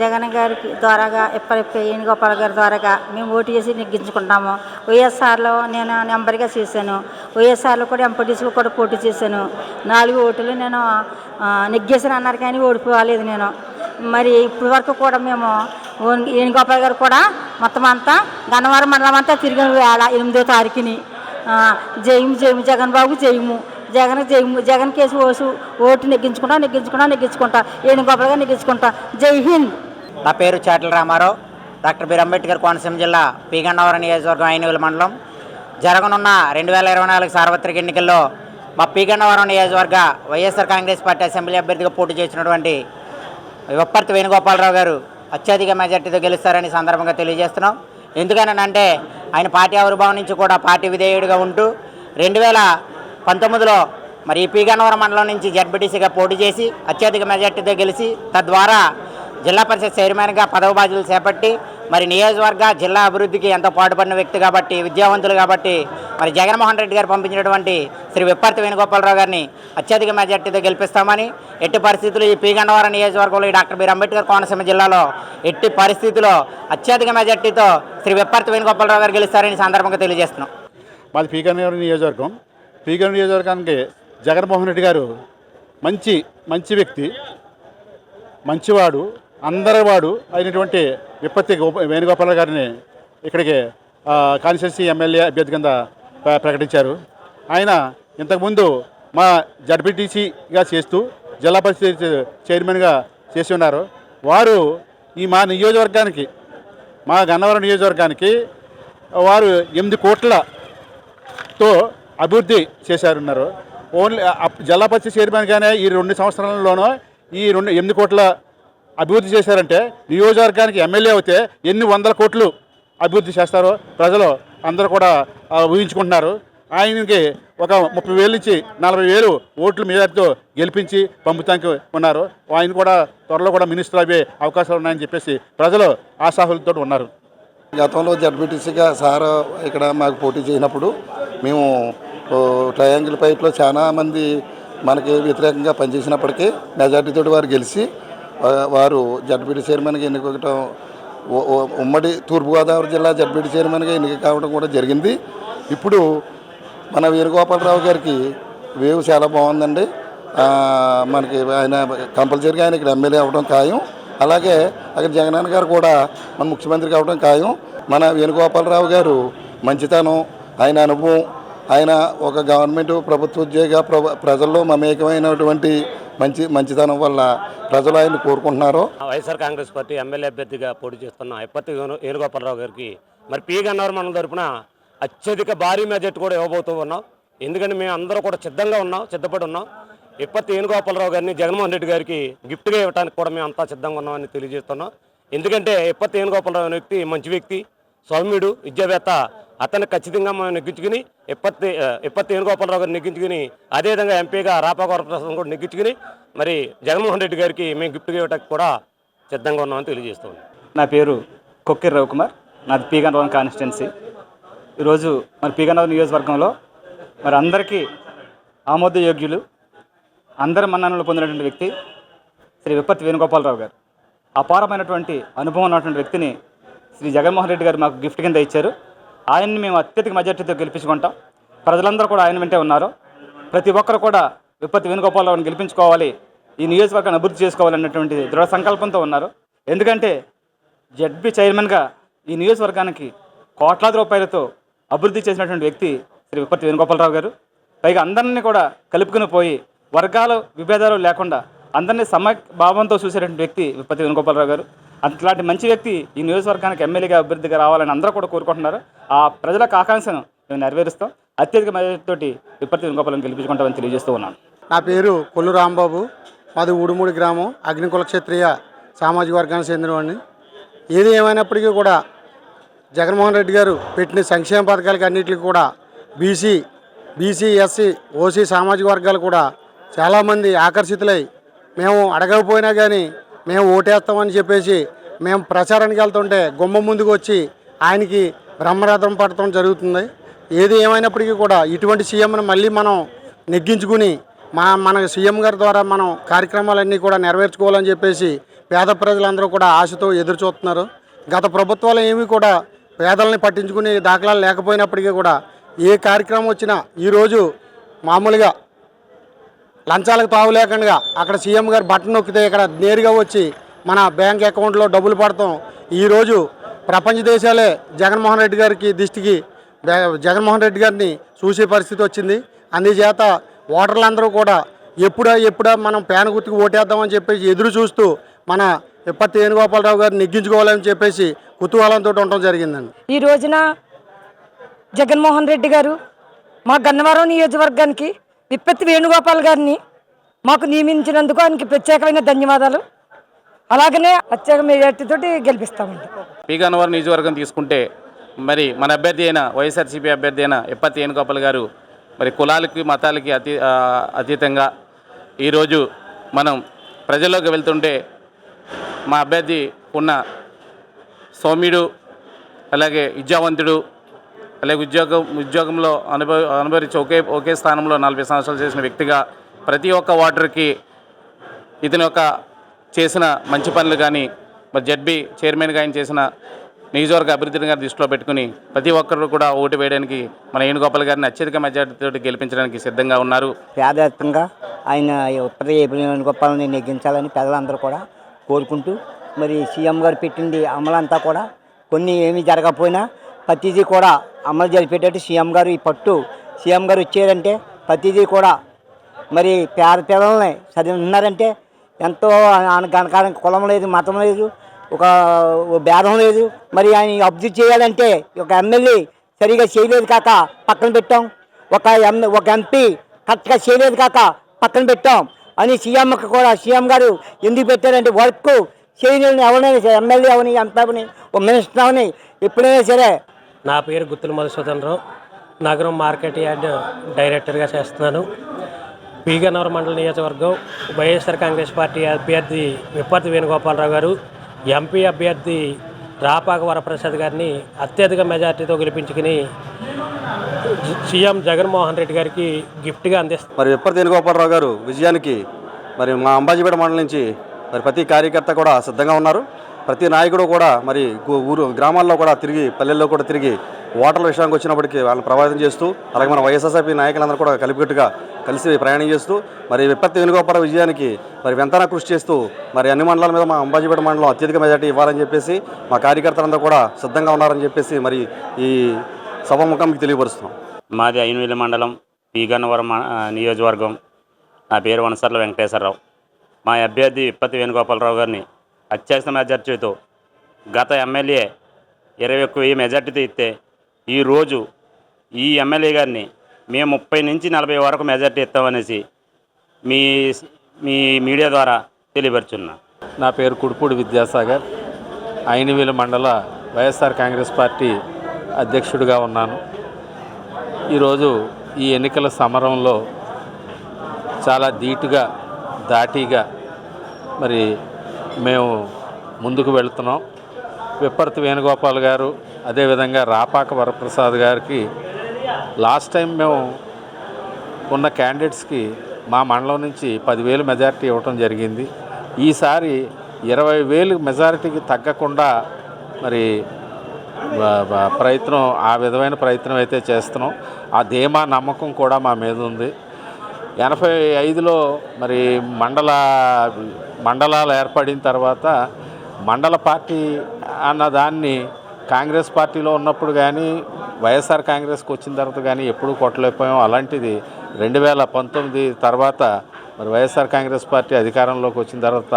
జగన్ గారికి ద్వారాగా ఇప్పటి వేణుగోపాల్ గారి ద్వారాగా మేము ఓటు చేసి నెగ్గించుకుంటాము. వైఎస్ఆర్లో నేను నెంబర్గా చేశాను. వైఎస్ఆర్లో కూడా ఎంపీటీసీ కూడా పోటీ చేశాను. నాలుగు ఓట్లు నేను నెగ్గేసాను అన్నారు కానీ ఓడిపోవాలేదు నేను. మరి ఇప్పటి వరకు కూడా మేము వేణుగోపాల్ గారు కూడా మొత్తం అంతా గన్నవరం మండలం అంతా తిరిగిన వేళ ఎనిమిదో తారీఖుని. జయము జయము జగన్ బాబు జయము. జగన్ జగన్ కేసు ఓసు ఓటు నెగ్గించుకుంటా నెగ్గించుకుంటా నెగ్గించుకుంటా వేణుగోపాల్ గారు నెగ్గించుకుంటా. జై హింద్! నా పేరు Chatala Ramarao doctor B R Ambedkar Konaseema జిల్లా పీగన్నవరం నియోజకవర్గం ఐనుగుల మండలం. జరగనున్న రెండు వేల ఇరవై నాలుగు సార్వత్రిక ఎన్నికల్లో మా పీగన్నవరం నియోజకవర్గ వైఎస్ఆర్ కాంగ్రెస్ పార్టీ అసెంబ్లీ అభ్యర్థిగా పోటీ చేసినటువంటి విప్పర్తి వేణుగోపాలరావు గారు అత్యధిక మెజార్టీతో గెలుస్తారని సందర్భంగా తెలియజేస్తున్నాం. ఎందుకనంటే ఆయన పార్టీ ఆవిర్భావం నుంచి కూడా పార్టీ విధేయుడిగా ఉంటూ రెండు వేల పంతొమ్మిదిలో మరి ఈ పీగన్నవరం మండలం నుంచి జడ్బిటీసీగా పోటీ చేసి అత్యధిక మెజార్టీతో గెలిచి తద్వారా జిల్లా పరిషత్ చైర్మన్గా పదవి బాధ్యతలు చేపట్టి మరి నియోజకవర్గ జిల్లా అభివృద్ధికి ఎంతో పాటుపడిన వ్యక్తి కాబట్టి విద్యావంతులు కాబట్టి మరి జగన్మోహన్ రెడ్డి గారు పంపించినటువంటి శ్రీ విప్పర్తి వేణుగోపాలరావు గారిని అత్యధిక మెజార్టీతో గెలిపిస్తామని ఎట్టి పరిస్థితులు ఈ పీగండవరం నియోజకవర్గంలో ఈ డాక్టర్ బీర్ అంబేద్కర్ కోనసీమ జిల్లాలో ఎట్టి పరిస్థితుల్లో అత్యధిక మెజార్టీతో శ్రీ విప్పర్తి వేణుగోపాలరావు గారు గెలుస్తారని సందర్భంగా తెలియజేస్తున్నాం. మాది పీగన్నవరం నియోజకవర్గం. పీగం నియోజకవర్గానికి జగన్మోహన్ రెడ్డి గారు మంచి మంచి వ్యక్తి మంచివాడు అందరివాడు అయినటువంటి విపత్తి వేణుగోపాల గారిని ఇక్కడికి కాన్స్టిట్యున్సీ ఎమ్మెల్యే అభ్యర్థి కింద ప్రకటించారు. ఆయన ఇంతకుముందు మా జడ్పీటీసీగా చేస్తూ జిల్లా పరిషత్ చైర్మన్గా చేసి ఉన్నారు. వారు ఈ మా నియోజకవర్గానికి మా గన్నవరం నియోజకవర్గానికి వారు ఎనిమిది కోట్లతో అభివృద్ధి చేశారున్నారు. ఓన్లీ అప్- జిల్లా పరిషత్ చైర్మన్గానే ఈ రెండు సంవత్సరాలలోనూ ఈ రెండు ఎనిమిది కోట్ల అభివృద్ధి చేశారంటే నియోజకవర్గానికి ఎమ్మెల్యే అయితే ఎన్ని వందల కోట్లు అభివృద్ధి చేస్తారో ప్రజలు అందరూ కూడా ఊహించుకుంటున్నారు. ఆయనకి ఒక ముప్పై వేలు నుంచి నలభై వేలు ఓట్ల మీదతో గెలిపించి పంపుతానికి ఉన్నారు. ఆయన కూడా త్వరలో కూడా మినిస్టర్ అయ్యే అవకాశాలు ఉన్నాయని చెప్పేసి ప్రజలు ఆశాహులతో ఉన్నారు. గతంలో జడ్బిటీసీగా సార్ ఇక్కడ మాకు పోటీ చేసినప్పుడు మేము ట్రయాంగిల్ ఫైట్లో చాలా మంది మనకి వ్యతిరేకంగా పనిచేసినప్పటికీ మెజార్టీతో వారు గెలిచి వారు జడ్పీటీ చైర్మన్గా ఎన్నుకోవటం ఉమ్మడి తూర్పుగోదావరి జిల్లా జడ్పీటీ చైర్మన్గా ఎన్నిక కావడం కూడా జరిగింది. ఇప్పుడు మన వేణుగోపాలరావు గారికి వేవ్ చాలా బాగుందండి. మనకి ఆయన కంపల్సరీగా ఆయన ఇక్కడ ఎమ్మెల్యే అవ్వడం ఖాయం. అలాగే అక్కడ జగనన్న గారు కూడా మన ముఖ్యమంత్రి కావడం ఖాయం. మన వేణుగోపాలరావు గారు మంచితనం ఆయన అనుభవం ఆయన ఒక గవర్నమెంట్ ప్రభుత్వ ఉద్యోగ ప్ర- ప్రజల్లో మమేకమైనటువంటి మంచి మంచితనం వల్ల ప్రజలు ఆయన కోరుకుంటున్నారు. వైఎస్ఆర్ కాంగ్రెస్ పార్టీ ఎమ్మెల్యే అభ్యర్థిగా పోటీ చేస్తున్న ఎప్పటి వేణుగోపాలరావు గారికి మరి పీ గన్నవరం మనం తరపున అత్యధిక భారీ మెజెట్ కూడా ఇవ్వబోతూ ఉన్నాం. ఎందుకంటే మేము అందరూ కూడా సిద్ధంగా ఉన్నాం సిద్ధపడి ఉన్నాం. ఇప్పటి వేణుగోపాలరావు గారిని జగన్మోహన్ రెడ్డి గారికి గిఫ్ట్గా ఇవ్వడానికి కూడా మేము అంతా సిద్ధంగా ఉన్నామని తెలియజేస్తున్నాం. ఎందుకంటే ఇప్పటి వేణుగోపాలరావు అనే వ్యక్తి మంచి వ్యక్తి సౌమ్యుడు విద్యావేత్త అతన్ని ఖచ్చితంగా మనం నెగ్గించుకుని ఇప్పటి ఇప్పటి వేణుగోపాలరావు గారు నెగ్గించుకుని అదేవిధంగా ఎంపీగా రాపాగోరప్రసాద్ కూడా నెగ్గించుకుని మరి జగన్మోహన్ రెడ్డి గారికి మేము గిఫ్ట్ ఇవ్వడానికి కూడా సిద్ధంగా ఉన్నామని తెలియజేస్తున్నాం నా పేరు కొక్కిర్ రవికుమార్. నాది పీగన్నవరం కాన్స్టిట్యున్సీ. ఈరోజు మరి పీగన్నవరం నియోజకవర్గంలో మరి అందరికీ ఆమోదయోగ్యులు అందరి మన్ననలు పొందినటువంటి వ్యక్తి శ్రీ విప్పత్తి వేణుగోపాలరావు గారు. అపారమైనటువంటి అనుభవం ఉన్నటువంటి వ్యక్తిని శ్రీ జగన్మోహన్ రెడ్డి గారు మాకు గిఫ్ట్ కింద ఇచ్చారు. ఆయన్ని మేము అత్యధిక మెజార్టీతో గెలిపించుకుంటాం. ప్రజలందరూ కూడా ఆయన వెంటే ఉన్నారు. ప్రతి ఒక్కరు కూడా విపత్తి వేణుగోపాలరావుని గెలిపించుకోవాలి ఈ నియోజకవర్గాన్ని అభివృద్ధి చేసుకోవాలన్నటువంటి దృఢ సంకల్పంతో ఉన్నారు. ఎందుకంటే జడ్బీ చైర్మన్గా ఈ నియోజకవర్గానికి కోట్లాది రూపాయలతో అభివృద్ధి చేసినటువంటి వ్యక్తి శ్రీ విపత్తి వేణుగోపాలరావు గారు. పైగా అందరినీ కూడా కలుపుకుని పోయి వర్గాలు విభేదాలు లేకుండా అందరినీ సమ భావంతో చూసేటువంటి వ్యక్తి విపత్తి వేణుగోపాలరావు గారు. అట్లాంటి మంచి వ్యక్తి ఈ నియోజకవర్గానికి ఎమ్మెల్యేగా అభివృద్ధిగా రావాలని అందరూ కూడా కోరుకుంటున్నారు. ఆ ప్రజలకు ఆకాంక్షను మేము నెరవేరుస్తాం. అత్యధిక మెజార్టీతోటి విపత్తి వేణుగోపాలను గెలిపించుకుంటామని తెలియజేస్తూ ఉన్నాను. నా పేరు కొల్లు రాంబాబు. మాది ఊడుమూడి గ్రామం అగ్నికుల క్షత్రియ సామాజిక వర్గానికి చెందినవాడిని. ఏది ఏమైనప్పటికీ కూడా జగన్మోహన్ రెడ్డి గారు పెట్టిన సంక్షేమ పథకాలకి అన్నిటికీ కూడా బీసీ బీసీ ఎస్సీ ఓసీ సామాజిక వర్గాలు కూడా చాలామంది ఆకర్షితులై మేము అడగకపోయినా కానీ మేము ఓటేస్తామని చెప్పేసి మేము ప్రచారానికి వెళ్తుంటే గుమ్మ ముందుకు వచ్చి ఆయనకి బ్రహ్మరథం పడటం జరుగుతుంది. ఏది ఏమైనప్పటికీ కూడా ఇటువంటి సీఎంను మళ్ళీ మనం నెగ్గించుకుని మా మన సీఎం గారి ద్వారా మనం కార్యక్రమాలన్నీ కూడా నెరవేర్చుకోవాలని చెప్పేసి పేద ప్రజలందరూ కూడా ఆశతో ఎదురు చూస్తున్నారు. గత ప్రభుత్వాలు ఏమీ కూడా పేదల్ని పట్టించుకునే దాఖలాలు లేకపోయినప్పటికీ కూడా ఏ కార్యక్రమం వచ్చినా ఈరోజు మామూలుగా లంచాలకు తావు లేకుండా అక్కడ సీఎం గారు బటన్ నొక్కితే ఇక్కడ నేరుగా వచ్చి మన బ్యాంక్ అకౌంట్లో డబ్బులు పడతాం. ఈరోజు ప్రపంచ దేశాలే జగన్మోహన్ రెడ్డి గారికి దిష్టికి జగన్మోహన్ రెడ్డి గారిని చూసే పరిస్థితి వచ్చింది. అందుచేత ఓటర్లందరూ కూడా ఎప్పుడా ఎప్పుడా మనం ప్యాన్ గుర్తుకు ఓటేద్దామని చెప్పేసి ఎదురు చూస్తూ మన ఇప్పటి వేణుగోపాలరావు గారిని నెగ్గించుకోవాలని చెప్పేసి కుతూహలంతో ఉండటం జరిగిందండి. ఈ రోజున జగన్మోహన్ రెడ్డి గారు మా గన్నవరం నియోజకవర్గానికి విప్పత్తి వేణుగోపాల్ గారిని మాకు నియమించినందుకు ఆయనకి ప్రత్యేకమైన ధన్యవాదాలు. అలాగనే ప్రత్యేక మెజార్టీతోటి గెలిపిస్తామండి. పీగన్నవారు నియోజకవర్గం తీసుకుంటే మరి మన అభ్యర్థి అయిన వైఎస్ఆర్సీపీ అభ్యర్థి అయిన ఎప్పతి వేణుగోపాల్ గారు మరి కులాలకి మతాలకి అతీ అతీతంగా ఈరోజు మనం ప్రజల్లోకి వెళ్తుంటే మా అభ్యర్థి ఉన్న సౌమ్యుడు అలాగే విద్యావంతుడు అలాగే ఉద్యోగం ఉద్యోగంలో అనుభవ అనుభవించి ఒకే ఒకే స్థానంలో నలభై సంవత్సరాలు చేసిన వ్యక్తిగా ప్రతి ఒక్క ఓటర్కి ఇతని యొక్క చేసిన మంచి పనులు కానీ మరి జడ్బీ చైర్మన్గా ఆయన చేసిన నియోజకవర్గ అభివృద్ధిని కానీ దృష్టిలో పెట్టుకుని ప్రతి ఒక్కరు కూడా ఓటు వేయడానికి మన వేణుగోపాల్ గారిని అత్యధిక మెజార్టీతో గెలిపించడానికి సిద్ధంగా ఉన్నారు. పేదత్వంగా ఆయన ఉత్తర ఏపీ నెగ్గించాలని ప్రజలందరూ కూడా కోరుకుంటూ మరి సీఎం గారు పెట్టింది అమలంతా కూడా కొన్ని ఏమీ జరగకపోయినా ప్రతిదీ కూడా అమలు జరిపేటట్టు సీఎం గారు ఈ పట్టు సీఎం గారు వచ్చారంటే ప్రతిదీ కూడా మరి పేద పిల్లల్ని చదివి ఉన్నారంటే ఎంతో గనకారం కులం లేదు మతం లేదు ఒక భేదం లేదు. మరి ఆయన అబ్జర్వ్ చేయాలంటే ఒక ఎమ్మెల్యే సరిగా చేయలేదు కాక పక్కన పెట్టాం. ఒక ఎం ఒక ఎంపీ కరెక్ట్గా చేయలేదు కాక పక్కన పెట్టాం అని సీఎంకి కూడా సీఎం గారు ఎందుకు పెట్టారంటే వర్క్ చేయలేని ఎవరైనా సరే ఎమ్మెల్యే అవని ఎంపీ అవని ఒక మినిస్టర్ అవని ఎప్పుడైనా సరే నా పేరు గుత్తుల మధుసూదనరావు నగరం మార్కెట్ యార్డ్ డైరెక్టర్గా చేస్తున్నాను. పీగన్నవరం మండల నియోజకవర్గం వైఎస్ఆర్ కాంగ్రెస్ పార్టీ అభ్యర్థి విప్పర్తి వేణుగోపాలరావు గారు ఎంపీ అభ్యర్థి రాపాక వరప్రసాద్ గారిని అత్యధిక మెజార్టీతో గెలిపించుకుని సీఎం జగన్మోహన్ రెడ్డి గారికి గిఫ్ట్గా అందిస్తారు మరి విప్పర్తి వేణుగోపాలరావు గారు విజయానికి మరి మా అంబాజీపేట మండలం నుంచి మరి ప్రతి కార్యకర్త కూడా సిద్ధంగా ఉన్నారు. ప్రతి నాయకుడు కూడా మరి ఊరు గ్రామాల్లో కూడా తిరిగి పల్లెల్లో కూడా తిరిగి ఓటర్ల విషయానికి వచ్చినప్పటికీ వాళ్ళని ప్రభావితం చేస్తూ అలాగే మన వైఎస్ఆర్సీపీ నాయకులందరూ కూడా కలిపికట్టుగా కలిసి ప్రయాణం చేస్తూ మరి విపత్తి వేణుగోపాల విజయానికి మరి వెంతన కృషి చేస్తూ మరి అన్ని మండలాల మీద మా అంబాజీపేట మండలం అత్యధిక మెజార్టీ ఇవ్వాలని చెప్పేసి మా కార్యకర్తలందరూ కూడా సిద్ధంగా ఉన్నారని చెప్పేసి మరి ఈ సభాముఖం మీకు తెలియపరుస్తున్నాం. మాది ఐనవేలి మండలం పీగన్నవరం నియోజకవర్గం. నా పేరు వనసర్ల వెంకటేశ్వరరావు. మా అభ్యర్థి విప్పతి వేణుగోపాలరావు గారిని అత్యధిక మెజార్టీతో గత ఎమ్మెల్యే ఇరవై ఒక్క వెయ్యి మెజార్టీతో ఇస్తే ఈరోజు ఈ ఎమ్మెల్యే గారిని మేము ముప్పై నుంచి నలభై వరకు మెజార్టీ ఇస్తామనేసి మీ మీ మీడియా ద్వారా తెలియపరుచున్నా. నా పేరు కుడుపూడి విద్యాసాగర్. ఐనవేలు మండల వైఎస్ఆర్ కాంగ్రెస్ పార్టీ అధ్యక్షుడిగా ఉన్నాను. ఈరోజు ఈ ఎన్నికల సమరంలో చాలా ధీటుగా దాటిగా మరి మేము ముందుకు వెళుతున్నాం. విప్పర్తి వేణుగోపాల్ గారు అదేవిధంగా రాపాక వరప్రసాద్ గారికి లాస్ట్ టైం మేము ఉన్న క్యాండిడేట్స్కి మా మండలం నుంచి పదివేలు మెజారిటీ ఇవ్వటం జరిగింది. ఈసారి ఇరవై వేలు మెజారిటీకి తగ్గకుండా మరి ప్రయత్నం ఆ విధమైన ప్రయత్నం అయితే చేస్తున్నాం. ఆ ధీమా నమ్మకం కూడా మా మీద ఉంది. ఎనభై ఐదులో మరి మండల మండలాలు ఏర్పడిన తర్వాత మండల పార్టీ అన్న దాన్ని కాంగ్రెస్ పార్టీలో ఉన్నప్పుడు కానీ వైఎస్ఆర్ కాంగ్రెస్కి వచ్చిన తర్వాత కానీ ఎప్పుడూ కొట్టలేకపోయాం. అలాంటిది రెండు వేల పంతొమ్మిది తర్వాత మరి వైఎస్ఆర్ కాంగ్రెస్ పార్టీ అధికారంలోకి వచ్చిన తర్వాత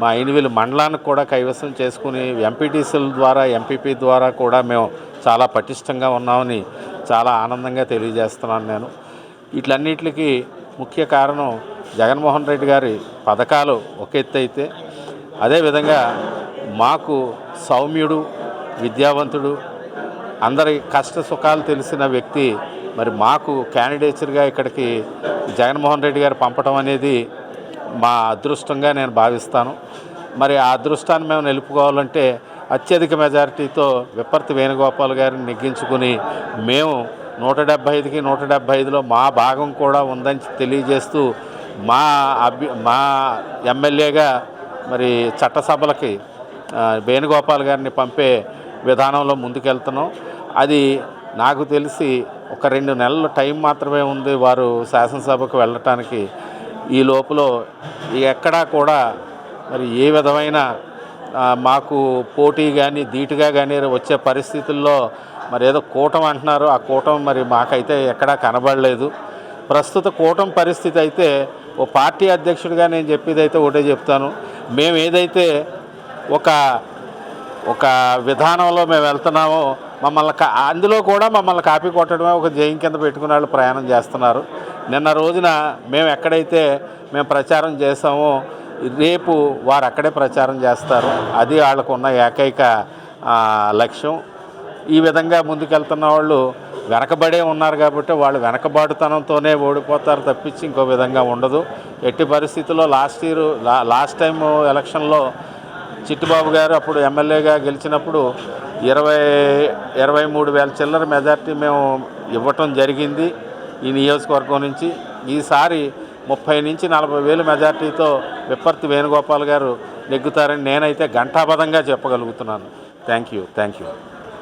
మా ఐనవేలు మండలానికి కూడా కైవసం చేసుకుని ఎంపీటీసీల ద్వారా ఎంపీపీ ద్వారా కూడా మేము చాలా పటిష్టంగా ఉన్నామని చాలా ఆనందంగా తెలియజేస్తున్నాను నేను. వీటిలన్నిటికీ ముఖ్య కారణం జగన్మోహన్ రెడ్డి గారి పథకాలు ఒక ఎత్తు అయితే అదేవిధంగా మాకు సౌమ్యుడు విద్యావంతుడు అందరి కష్ట సుఖాలు తెలిసిన వ్యక్తి మరి మాకు క్యాండిడేచర్గా ఇక్కడికి జగన్మోహన్ రెడ్డి గారు పంపడం అనేది మా అదృష్టంగా నేను భావిస్తాను. మరి ఆ అదృష్టాన్ని మేము నిలుపుకోవాలంటే అత్యధిక మెజారిటీతో విపర్తి వేణుగోపాల్ గారిని నెగ్గించుకుని మేము నూట డెబ్భై ఐదుకి నూట డెబ్భై ఐదులో మా భాగం కూడా ఉందని తెలియజేస్తూ మా అభ్య మా ఎమ్మెల్యేగా మరి చట్టసభలకి వేణుగోపాల్ గారిని పంపే విధానంలో ముందుకెళ్తున్నాం. అది నాకు తెలిసి ఒక రెండు నెలల టైం మాత్రమే ఉంది వారు శాసనసభకు వెళ్ళటానికి. ఈ లోపల ఎక్కడా కూడా మరి ఏ విధమైన మాకు పోటీ కానీ ధీటుగా కానీ వచ్చే పరిస్థితుల్లో మరి ఏదో కూటం అంటున్నారు. ఆ కూటం మరి మాకైతే ఎక్కడా కనబడలేదు. ప్రస్తుత కూటమి పరిస్థితి అయితే ఓ పార్టీ అధ్యక్షుడిగా నేను చెప్పేది అయితే ఒకటే చెప్తాను. మేము ఏదైతే ఒక ఒక విధానంలో మేము వెళ్తున్నామో మమ్మల్ని కా అందులో కూడా మమ్మల్ని కాపీ కొట్టడమే ఒక జయం కింద పెట్టుకునే వాళ్ళు ప్రయాణం చేస్తున్నారు. నిన్న రోజున మేము ఎక్కడైతే మేము ప్రచారం చేసామో రేపు వారు అక్కడే ప్రచారం చేస్తారు. అది వాళ్ళకు ఉన్న ఏకైక లక్ష్యం. ఈ విధంగా ముందుకెళ్తున్న వాళ్ళు వెనకబడే ఉన్నారు కాబట్టి వాళ్ళు వెనకబాటుతనంతోనే ఓడిపోతారు తప్పించి ఇంకో విధంగా ఉండదు. ఎట్టి పరిస్థితుల్లో లాస్ట్ ఇయర్ లా లాస్ట్ టైం ఎలక్షన్లో చిట్టుబాబు గారు అప్పుడు ఎమ్మెల్యేగా గెలిచినప్పుడు ఇరవై ఇరవై మూడు వేల చిల్లర మెజార్టీ మేము ఇవ్వటం జరిగింది ఈ నియోజకవర్గం నుంచి. ఈసారి ముప్పై నుంచి నలభై వేలు మెజార్టీతో విప్పర్తి వేణుగోపాల్ గారు నెగ్గుతారని నేనైతే ఘంటాబద్ధంగా చెప్పగలుగుతున్నాను. Thank you thank you.